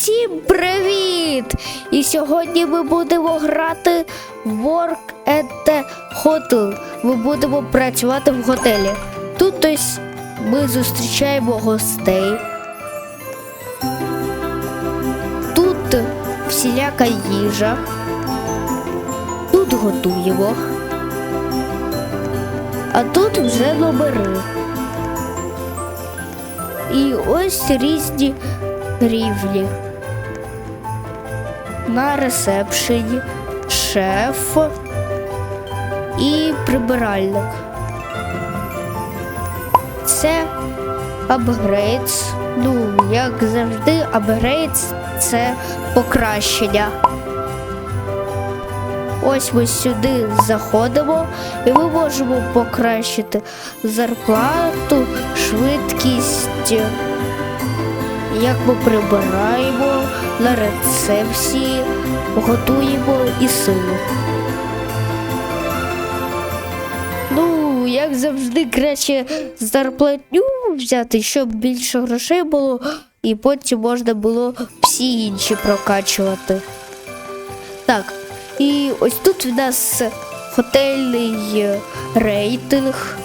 Всім привіт! І сьогодні ми будемо грати в Work at the Hotel. Ми будемо працювати в готелі. Тут ось ми зустрічаємо гостей. Тут всіляка їжа. Тут готуємо. А тут вже номери. І ось різні рівні. На ресепшені шеф і прибиральник. Це апгрейдс. Ну, як завжди, апгрейдс це покращення. Ось ми сюди заходимо і ми можемо покращити зарплату, швидкість, як ми прибираємо на рецепції, готуємо і силу. Ну, як завжди, краще зарплатню взяти, щоб більше грошей було, і потім можна було всі інші прокачувати. Так, і ось тут в нас готельний рейтинг,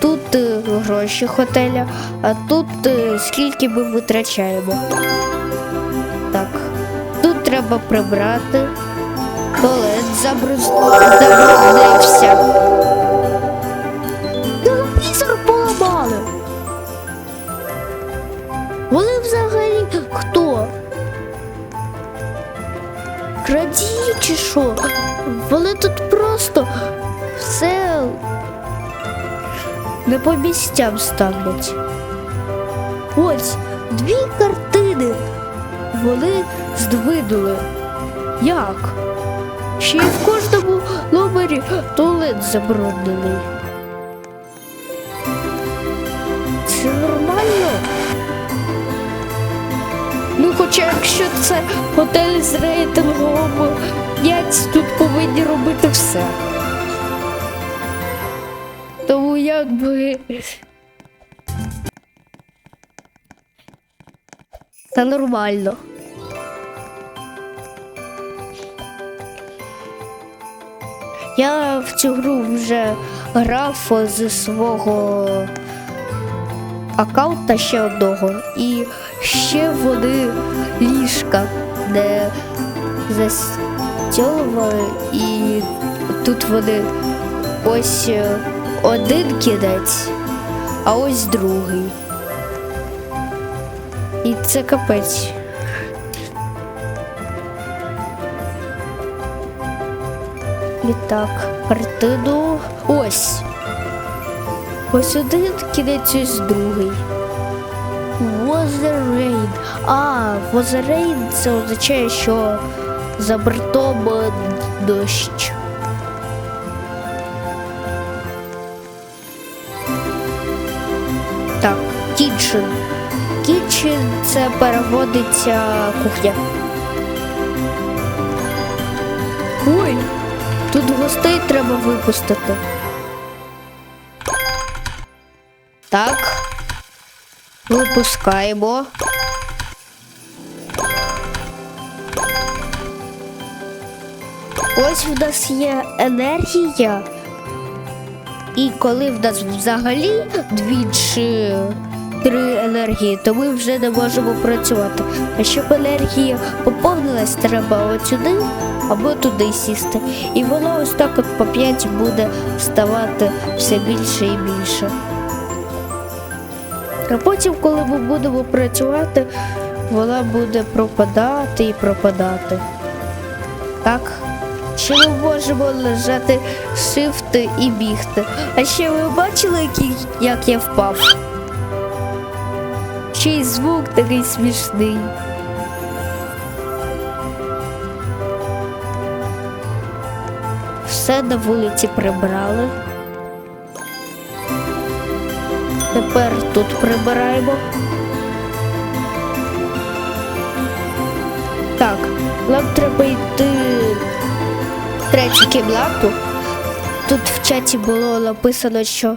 тут е, гроші хотеля, а тут е, скільки ми витрачаємо. Треба прибрати. Туалет забруднився. Телевізор поламали. Вони взагалі хто? Крадії чи що? Вони тут просто все не по місцям ставлять. Ось дві картини. Вони здвинули. Як? Ще й в кожному номері туалет забруднений. Це нормально? Ну, хоча якщо це готель з рейтингом 5, тут повинні робити все. Тому якби. Це нормально. Я в цю гру вже грав зі свого аккаунта ще одного. І ще вони ліжка, де застілували, і тут вони ось е, один кінець, а ось другий. І це капець. І так, картину. Ось. Ось один кінець ось другий. Rain. А, rain це означає, що за бортом дощ. Так, kitchen. Kitchen це переводиться кухня. Ой, тут гостей треба випустити. Так. Випускаємо. Ось в нас є енергія. І коли в нас взагалі дві чи три енергії, то ми вже не можемо працювати. А щоб енергія поповнилась, треба от сюди або туди сісти. І воно ось так от по 5 буде ставати все більше і більше. А потім, коли ми будемо працювати, вона буде пропадати і пропадати. Так. Ще ми можемо лежати шифти і бігти. А ще ви бачили, як я впав? Ще й звук такий смішний. Все на вулиці прибрали. Тепер тут прибираємо. Так, нам треба йти в третю кімнату. Тут в чаті було написано, що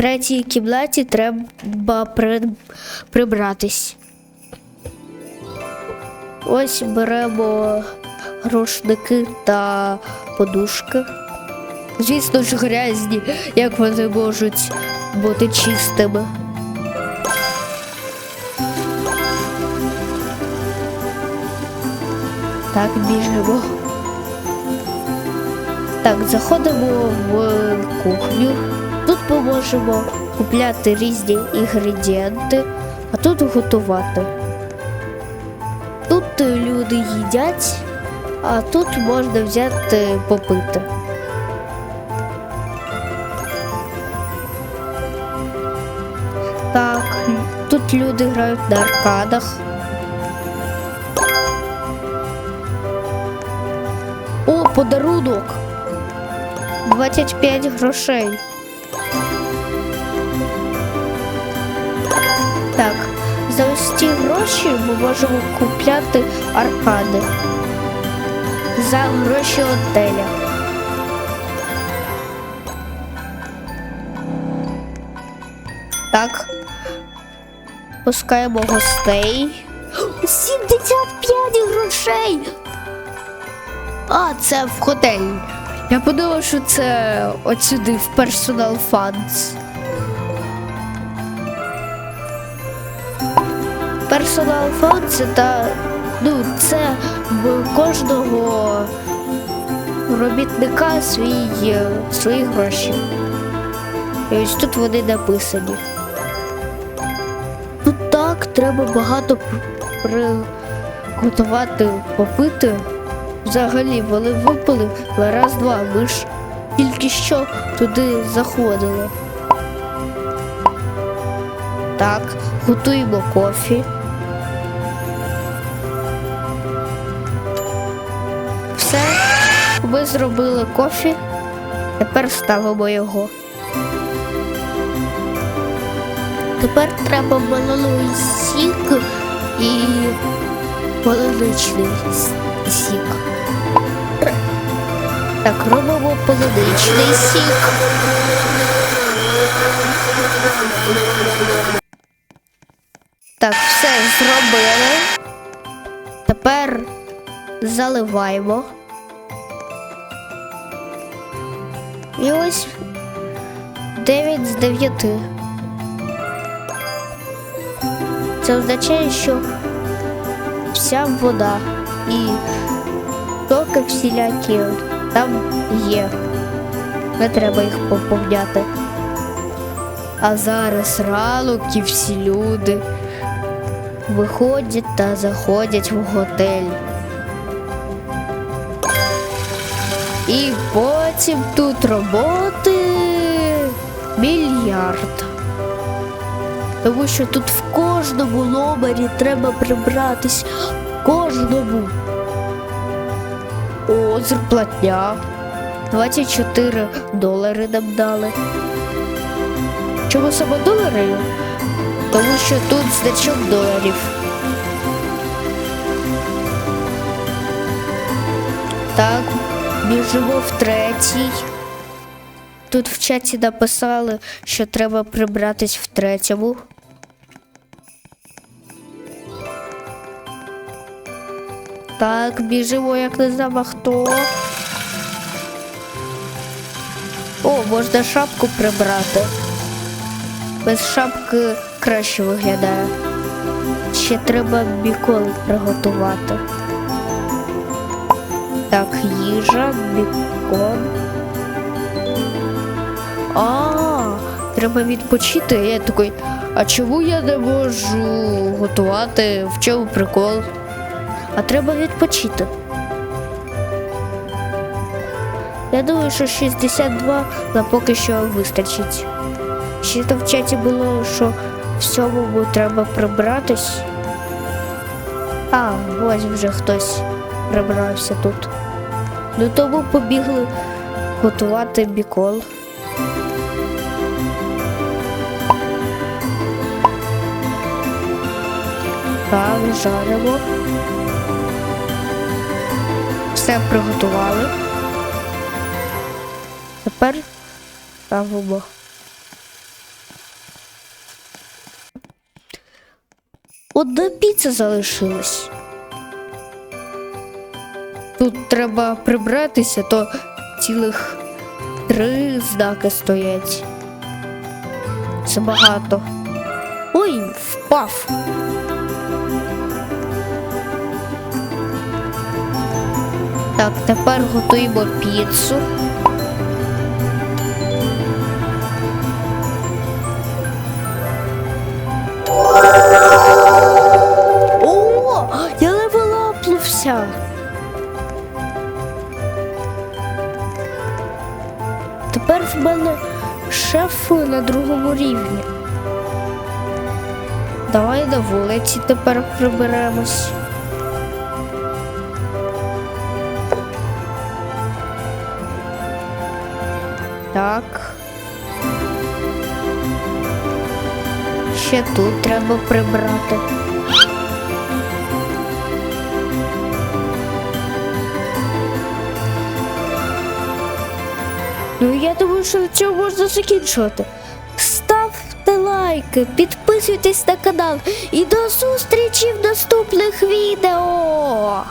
третій кімнаті треба при... прибратись. Ось беремо рушники та подушки. Звісно ж, грязні, як вони можуть бути чистими. Так, біжимо. Так, заходимо в кухню. Тут ми можемо купляти різні інгредієнти, а тут готувати. Тут е, люди їдять, а тут можна взяти попити. Так, тут люди грають на аркадах. О, подарунок! 25 грошей. Так, за ось ці гроші ми можемо купляти аркади. За гроші отеля. Так. Пускаємо гостей. 75 грошей! А, це в готель. Я подумав, що це от сюди, в Personal Funds. Personal Funds це та ну, це в кожного робітника свій, свої гроші. І ось тут вони написані. Ну так, треба багато приготувати, попити. Взагалі вони випили раз-два. Ми ж тільки що туди заходили. Так, готуємо кофі. Все, ми зробили кофі. Тепер ставимо його. Тепер треба малиновий сік і полуничний сік. Так, робимо полуничний сік. Так, все зробили. Тепер заливаємо. І ось 9 з 9. Це означає, що вся вода і токи всілякі там є. Не треба їх поповняти. А зараз ранок і всі люди виходять та заходять в готель. І потім тут роботи мільярд. Тому що тут в кожному номері треба прибратись. Кожному. О, зарплатня. 24 долари нам дали. Чому саме долари? Тому що тут значок доларів. Так, біжимо в третій. Тут в чаті написали, що треба прибратись в третьому. Так, біжимо, як не знаю хто. О, можна шапку прибрати. Без шапки краще виглядає. Ще треба біколи приготувати. Так, їжа, бікон. А, треба відпочити. Я такий, а чому я не можу готувати? В чому прикол? А треба відпочити. Я думаю, що 62 на поки що вистачить. Ще там в чаті було, що всьому треба прибратись. А, ось вже хтось прибрався тут. Ну тому побігли готувати бікол. Так, жаримо. Все приготували. Тепер ставимо. Одна піца залишилась. тут треба прибратися, то цілих три знаки стоять. Це багато. Ой, впав. Так, тепер готуємо піцу. О, я левелапнувся. Тепер в мене шеф на другому рівні. Давай на вулиці тепер приберемось. Так. Ще тут треба прибрати. Ну, я думаю, що цьому можна закінчувати. Ставте лайки, підписуйтесь на канал і до зустрічі в наступних відео.